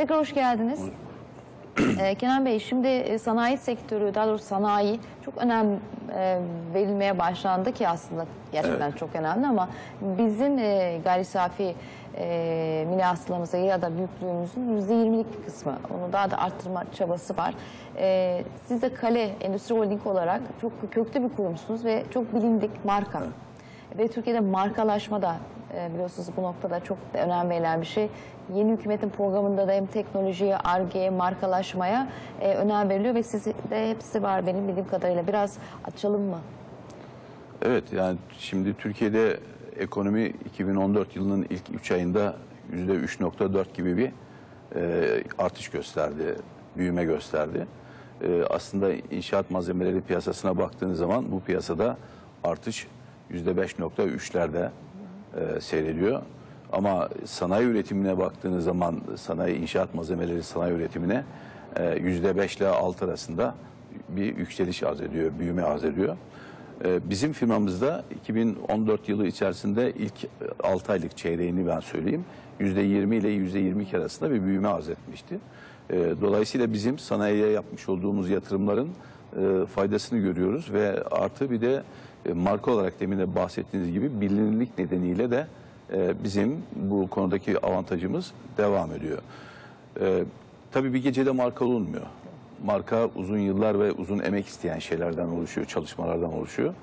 Tekrar hoş geldiniz. Ee, Kenan Bey, şimdi e, sanayi sektörü, daha doğrusu sanayi çok önem e, verilmeye başlandı ki aslında gerçekten çok önemli ama bizim e, gayri safi e, milli hasılamıza ya da büyüklüğümüzün %20'lik bir kısmı. Onu daha da arttırma çabası var. E, siz de Kale Endüstri Holding olarak çok köklü bir kurumsunuz ve çok bilindik marka. Ve Türkiye'de markalaşma da e, biliyorsunuz bu noktada çok önem verilen bir şey. Yeni hükümetin programında da hem teknolojiye, ARGE'ye, markalaşmaya e, önem veriliyor ve sizde hepsi var benim bildiğim kadarıyla. Biraz açalım mı? Evet yani şimdi Türkiye'de ekonomi 2014 yılının ilk 3 ayında %3.4 gibi bir e, artış gösterdi, büyüme gösterdi. Aslında inşaat malzemeleri piyasasına baktığınız zaman bu piyasada artış %5.3'lerde e, seyrediyor. Ama sanayi üretimine baktığınız zaman sanayi inşaat malzemeleri sanayi üretimine e, %5 ile 6 arasında bir yükseliş arz ediyor, büyüme arz ediyor. Ee, Bizim firmamızda 2014 yılı içerisinde ilk 6 aylık çeyreğini ben söyleyeyim. %20 ile %22 arasında bir büyüme arz etmişti. Ee, Dolayısıyla bizim sanayiye yapmış olduğumuz yatırımların e, faydasını görüyoruz ve artı bir de e, marka olarak demin de bahsettiğiniz gibi bilinirlik nedeniyle de e, bizim bu konudaki avantajımız devam ediyor. Ee, Tabii bir gecede marka olunmuyor. Marka uzun yıllar ve uzun emek isteyen şeylerden oluşuyor, çalışmalardan oluşuyor.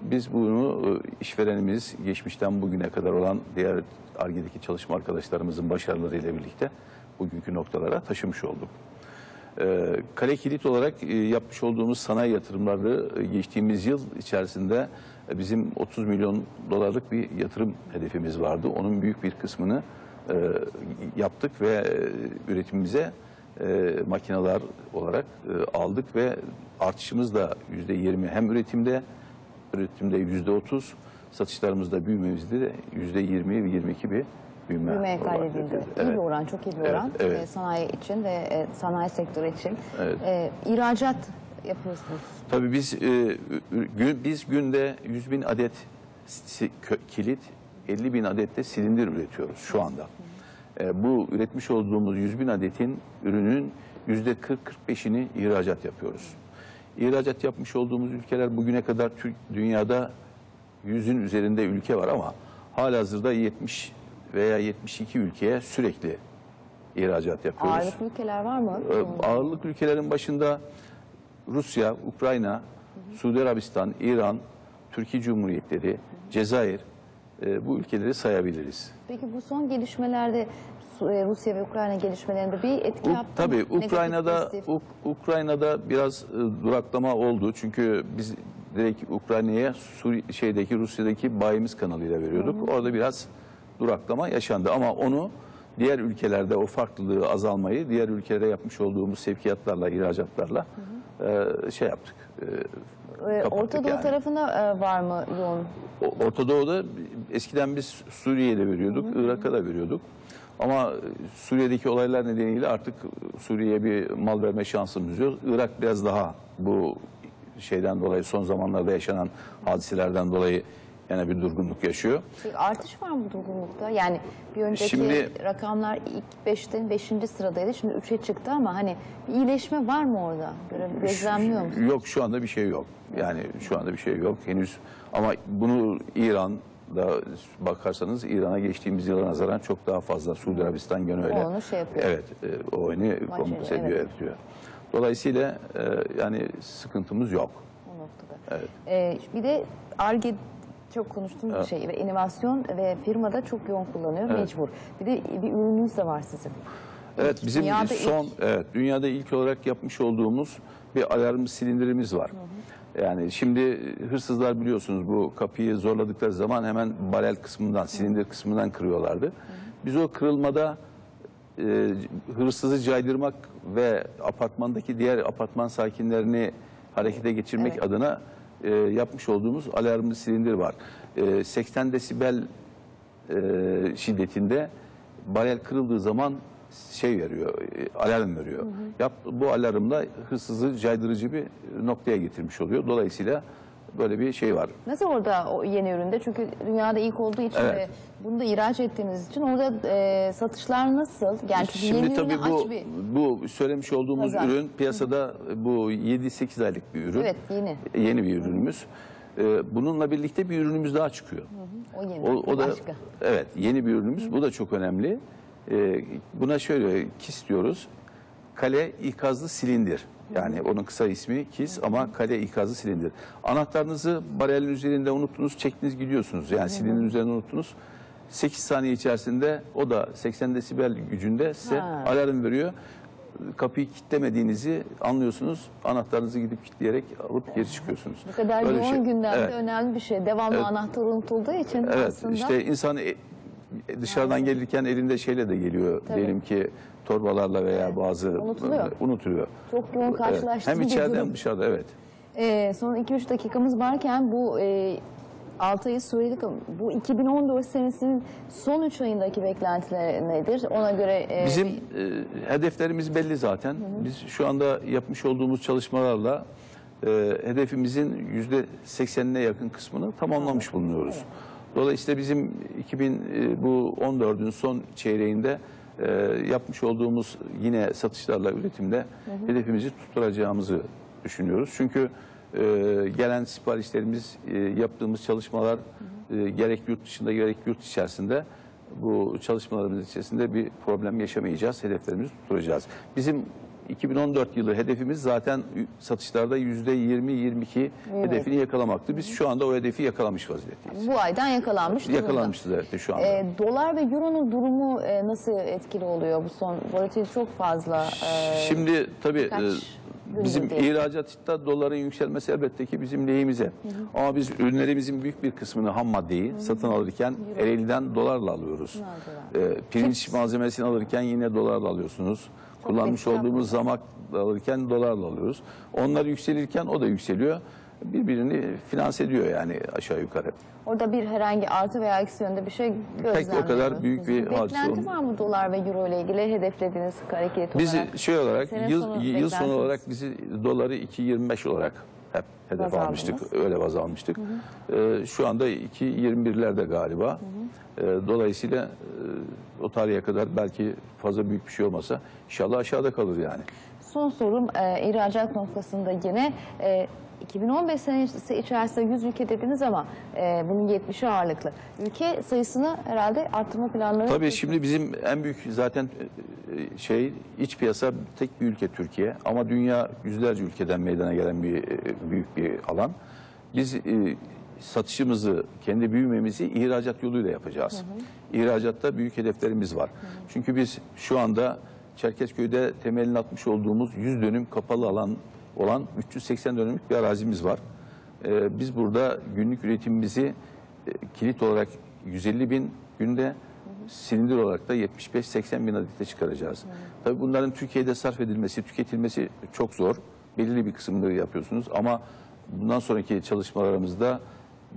Biz bunu e, işverenimiz geçmişten bugüne kadar olan diğer ARGE'deki çalışma arkadaşlarımızın başarılarıyla birlikte bugünkü noktalara taşımış olduk. Ee, Kale kilit olarak e, yapmış olduğumuz sanayi yatırımları e, geçtiğimiz yıl içerisinde e, bizim 30 milyon dolarlık bir yatırım hedefimiz vardı. Onun büyük bir kısmını yaptık ve üretimimize makineler olarak aldık ve artışımız da yüzde yirmi hem üretimde üretimde yüzde otuz satışlarımızda büyümemizde de yüzde yirmi ve yirmi iki bir büyüme, Büyümeye kaydedildi. İyi Evet. bir oran, çok iyi bir Evet, oran evet. e, sanayi için ve e, sanayi sektörü için. Evet. E, ihracat yapıyorsunuz. Tabii biz e, gün, biz günde 100 bin adet kilit, 50 bin adet de silindir üretiyoruz şu anda. E, bu üretmiş olduğumuz 100 bin adetin ürünün yüzde 40-45'ini ihracat yapıyoruz. İhracat yapmış olduğumuz ülkeler bugüne kadar Türk dünyada yüzün üzerinde ülke var ama halihazırda 70 veya 72 ülkeye sürekli ihracat yapıyoruz. Ağırlıklı ülkeler var mı? Ee, Ağırlık ülkelerin başında Rusya, Ukrayna, Suudi Arabistan, İran, Türkiye Cumhuriyetleri, Cezayir e, bu ülkeleri sayabiliriz. Peki bu son gelişmelerde e, Rusya ve Ukrayna gelişmelerinde bir etki U- yaptı mı? Tabii Negatif, Ukrayna'da. Uk- Ukrayna'da biraz e, duraklama oldu. Çünkü biz direkt Ukrayna'ya şeydeki Rusya'daki bayimiz kanalıyla veriyorduk. Orada biraz duraklama yaşandı ama onu diğer ülkelerde o farklılığı azalmayı diğer ülkelere yapmış olduğumuz sevkiyatlarla, ihracatlarla e, şey yaptık. e, kapattık Orta Doğu yani. tarafında e, var mı yoğun? Orta Doğu'da eskiden biz Suriye'ye de veriyorduk, Irak'a da veriyorduk. Ama Suriye'deki olaylar nedeniyle artık Suriye'ye bir mal verme şansımız yok. Irak biraz daha bu şeyden dolayı son zamanlarda yaşanan hadiselerden dolayı yine bir durgunluk yaşıyor. Artış var mı durgunlukta? Yani bir önceki Şimdi- rakamlar ilk 5'ten 5. sıradaydı. Şimdi 3'e çıktı ama hani iyileşme var mı orada? Gözlemliyor musunuz? Yok şu anda bir şey yok. Yani şu anda bir şey yok henüz. Ama bunu İran'da bakarsanız İran'a geçtiğimiz yıla nazaran çok daha fazla. Suudi Arabistan gene öyle. onu şey yapıyor. Evet, e, o oyunu kompense evet. ediyor, ediyor. Dolayısıyla e, yani sıkıntımız yok. O noktada. Evet. Ee, bir de ARGE çok konuştuğumuz bir Evet. şey ve inovasyon ve firmada çok yoğun kullanıyor Evet. mecbur. Bir de bir ürününüz de var sizin. Evet bizim Dünyada son evet dünyada ilk olarak yapmış olduğumuz bir alarm silindirimiz var. Yani şimdi hırsızlar biliyorsunuz bu kapıyı zorladıkları zaman hemen barel kısmından, silindir kısmından kırıyorlardı. Biz o kırılmada e, hırsızı caydırmak ve apartmandaki diğer apartman sakinlerini harekete geçirmek Evet. adına e, yapmış olduğumuz alarmlı silindir var. E, 80 desibel e, şiddetinde barel kırıldığı zaman şey veriyor, e, alarm veriyor. Yap, bu alarmla hırsızı caydırıcı bir noktaya getirmiş oluyor. Dolayısıyla böyle bir şey var. Nasıl orada o yeni üründe? Çünkü dünyada ilk olduğu için Evet. ve bunu da ihraç ettiğiniz için orada e, satışlar nasıl? Yani çünkü Şimdi yeni tabii ürüne bu bir... bu söylemiş olduğumuz Pazar. ürün piyasada bu 7-8 aylık bir ürün. Evet, yeni. Yeni bir ürünümüz. Ee, bununla birlikte bir ürünümüz daha çıkıyor. O yeni. O, o da başka. evet yeni bir ürünümüz. Bu da çok önemli. Ee, buna şöyle KIS diyoruz. Kale ikazlı silindir. Yani onun kısa ismi KIS ama kale ikazlı silindir. Anahtarınızı bariyerlerin üzerinde unuttunuz, çektiniz gidiyorsunuz. Yani silindirin üzerinde unuttunuz. 8 saniye içerisinde o da 80 desibel gücünde size Ha. alarm veriyor. Kapıyı kilitlemediğinizi anlıyorsunuz. Anahtarınızı gidip kilitleyerek alıp geri çıkıyorsunuz. Bu kadar Böyle bir yoğun şey. gündemde Evet. önemli bir şey. Devamlı anahtar unutulduğu için Evet aslında... işte insan e- dışarıdan gelirken elinde şeyle de geliyor. Tabii. Diyelim ki torbalarla veya bazı Unutuluyor. e, unutuluyor. Çok yoğun Evet. karşılaştığım Hem içeride hem dışarıda evet. Ee, son 2-3 dakikamız varken bu e, 6 ayı söyledik ama bu 2014 senesinin son 3 ayındaki beklentiler nedir? Ona göre e, Bizim e, hedeflerimiz belli zaten. Biz şu anda yapmış olduğumuz çalışmalarla e, hedefimizin yüzde seksenine yakın kısmını tamamlamış bulunuyoruz. Dolayısıyla bizim 2000 e, bu 14'ün son çeyreğinde e, yapmış olduğumuz yine satışlarla üretimde hedefimizi tutturacağımızı düşünüyoruz. Çünkü e, gelen siparişlerimiz, e, yaptığımız çalışmalar e, gerek yurt dışında gerek yurt içerisinde bu çalışmalarımız içerisinde bir problem yaşamayacağız. Hedeflerimizi tutturacağız. Bizim 2014 yılı hedefimiz zaten satışlarda yüzde 20-22 hedefini yakalamaktı. Biz şu anda o hedefi yakalamış vaziyetteyiz. bu aydan yakalanmış durumda. Yakalanmışız evet şu anda. E, dolar ve euronun durumu e, nasıl etkili oluyor bu son? Volatilite çok fazla. e, Şimdi tabii birkaç e, bizim ihracatta doların yükselmesi elbette ki bizim lehimize. Ama biz ürünlerimizin büyük bir kısmını ham maddeyi satın alırken Ereğli'den dolarla alıyoruz. E, pirinç malzemesini alırken yine dolarla alıyorsunuz. Kullanmış olduğumuz zamak alırken dolarla alıyoruz. Onlar yükselirken o da yükseliyor. Birbirini finanse ediyor yani aşağı yukarı. Orada bir herhangi artı veya eksi yönde bir şey gözlemliyorsunuz. kadar büyük bir hadise Beklenti var mı dolar ve euro ile ilgili hedeflediğiniz hareket Bizi olarak? şey olarak yıl, sonu yıl sonu olarak bizi doları 2.25 olarak hep hedef Baz almıştık. aldınız. Öyle baz almıştık. Ee, şu anda 2.21'lerde galiba. Ee, dolayısıyla e, o tarihe kadar belki fazla büyük bir şey olmasa inşallah aşağıda kalır yani. Son sorum e, ihracat noktasında yine e, 2015 senesi içerisinde 100 ülke dediniz ama e, bunun 70'i ağırlıklı. Ülke sayısını herhalde arttırma planları Tabii şimdi bizim en büyük zaten e, şey iç piyasa tek bir ülke Türkiye ama dünya yüzlerce ülkeden meydana gelen bir e, büyük bir alan. Biz e, satışımızı, kendi büyümemizi ihracat yoluyla yapacağız. İhracatta büyük hedeflerimiz var. Çünkü biz şu anda Çerkezköy'de temelini atmış olduğumuz 100 dönüm kapalı alan olan 380 dönümlük bir arazimiz var. Ee, biz burada günlük üretimimizi e, kilit olarak 150 bin günde silindir olarak da 75-80 bin adete çıkaracağız. Tabii bunların Türkiye'de sarf edilmesi, tüketilmesi çok zor. Belirli bir kısmını yapıyorsunuz ama bundan sonraki çalışmalarımızda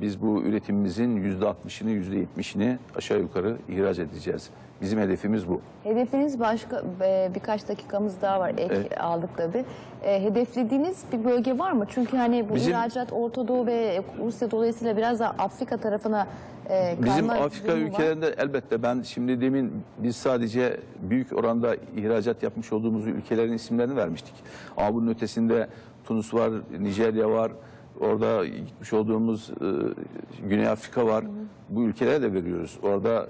biz bu üretimimizin %60'ını, %70'ini aşağı yukarı ihraç edeceğiz. Bizim hedefimiz bu. Hedefiniz başka e, birkaç dakikamız daha var ek Evet. aldık tabii. E, hedeflediğiniz bir bölge var mı? Çünkü hani bu Bizim- ihracat Orta Doğu ve Rusya dolayısıyla biraz da Afrika tarafına e, Bizim Afrika durumu var. ülkelerinde elbette ben şimdi demin biz sadece büyük oranda ihracat yapmış olduğumuz ülkelerin isimlerini vermiştik. Ama bunun ötesinde Tunus var, Nijerya var, orada gitmiş olduğumuz e, Güney Afrika var. Bu ülkelere de veriyoruz. Orada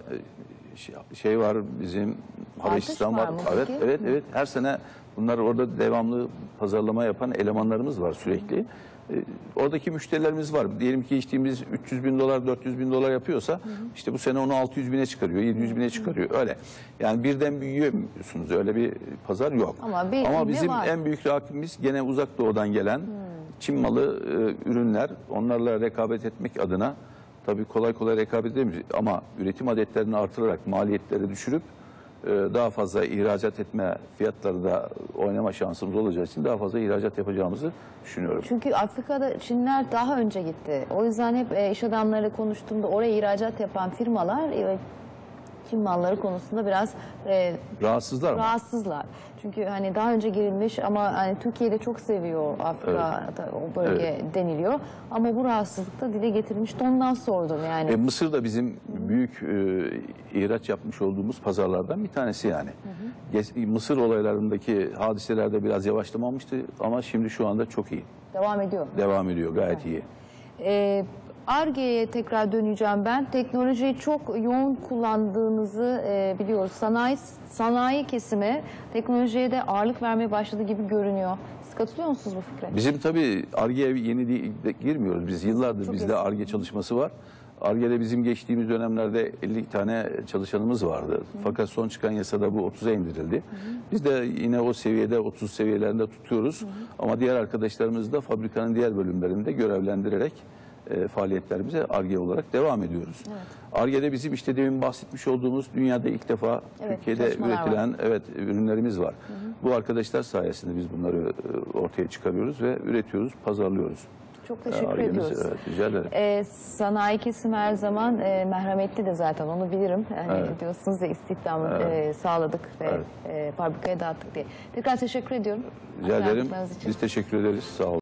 e, şey- şey var bizim Habeşistan var var. Evet, peki? evet, evet. Her sene bunlar orada devamlı pazarlama yapan elemanlarımız var sürekli. E, oradaki müşterilerimiz var. Diyelim ki içtiğimiz 300 bin dolar, 400 bin dolar yapıyorsa işte bu sene onu 600 bine çıkarıyor, 700 bine çıkarıyor. Öyle. Yani birden büyüyemiyorsunuz. Öyle bir pazar yok. Ama bir ilmi bizim var. en büyük rakibimiz gene uzak doğudan gelen Çin malı e, ürünler. Onlarla rekabet etmek adına tabii kolay kolay rekabet edemeyiz ama üretim adetlerini artırarak maliyetleri düşürüp e, daha fazla ihracat etme fiyatları da oynama şansımız olacağı için daha fazla ihracat yapacağımızı düşünüyorum. Çünkü Afrika'da Çinler daha önce gitti. O yüzden hep e, iş adamları konuştuğumda oraya ihracat yapan firmalar e, Çin malları konusunda biraz e, Rahatsızlar mı? rahatsızlar. Çünkü hani daha önce girilmiş ama hani Türkiye'de çok seviyor Afrika'da o bölge deniliyor. Ama bu rahatsızlık da dile getirilmiş. Ondan sordum yani. E, Mısır da bizim büyük e, ihraç yapmış olduğumuz pazarlardan bir tanesi yani. Ges- Mısır olaylarındaki hadiselerde biraz yavaşlamamıştı ama şimdi şu anda çok iyi. Devam ediyor. Devam ediyor gayet iyi. Ee, Ar-Ge'ye tekrar döneceğim ben. Teknolojiyi çok yoğun kullandığınızı e, biliyoruz. Sanayi sanayi kesimi teknolojiye de ağırlık vermeye başladı gibi görünüyor. Siz katılıyor musunuz bu fikre? Bizim tabii ARGE'ye yeni değil- de girmiyoruz. Biz yıllardır Çok bizde. ARGE çalışması var. ARGE'de bizim geçtiğimiz dönemlerde 50 tane çalışanımız vardı. Fakat son çıkan yasada bu 30'a indirildi. Biz de yine o seviyede 30 seviyelerinde tutuyoruz. Ama diğer arkadaşlarımız da fabrikanın diğer bölümlerinde görevlendirerek e, faaliyetlerimize ARGE olarak devam ediyoruz. ARGE'de bizim işte demin bahsetmiş olduğumuz dünyada ilk defa Evet, Türkiye'de çalışmalar var. üretilen evet ürünlerimiz var. Bu arkadaşlar sayesinde biz bunları e, ortaya çıkarıyoruz ve üretiyoruz, pazarlıyoruz. Çok teşekkür Argemiz, ediyoruz. Evet, rica ederim. Ee, sanayi kesimi her zaman e, merhametli de zaten onu bilirim. Yani Evet. diyorsunuz ya istihdamı Evet. e, sağladık ve Evet. e, fabrikaya dağıttık diye. Tekrar teşekkür ediyorum. Rica ederim. Biz teşekkür ederiz. Sağ olun.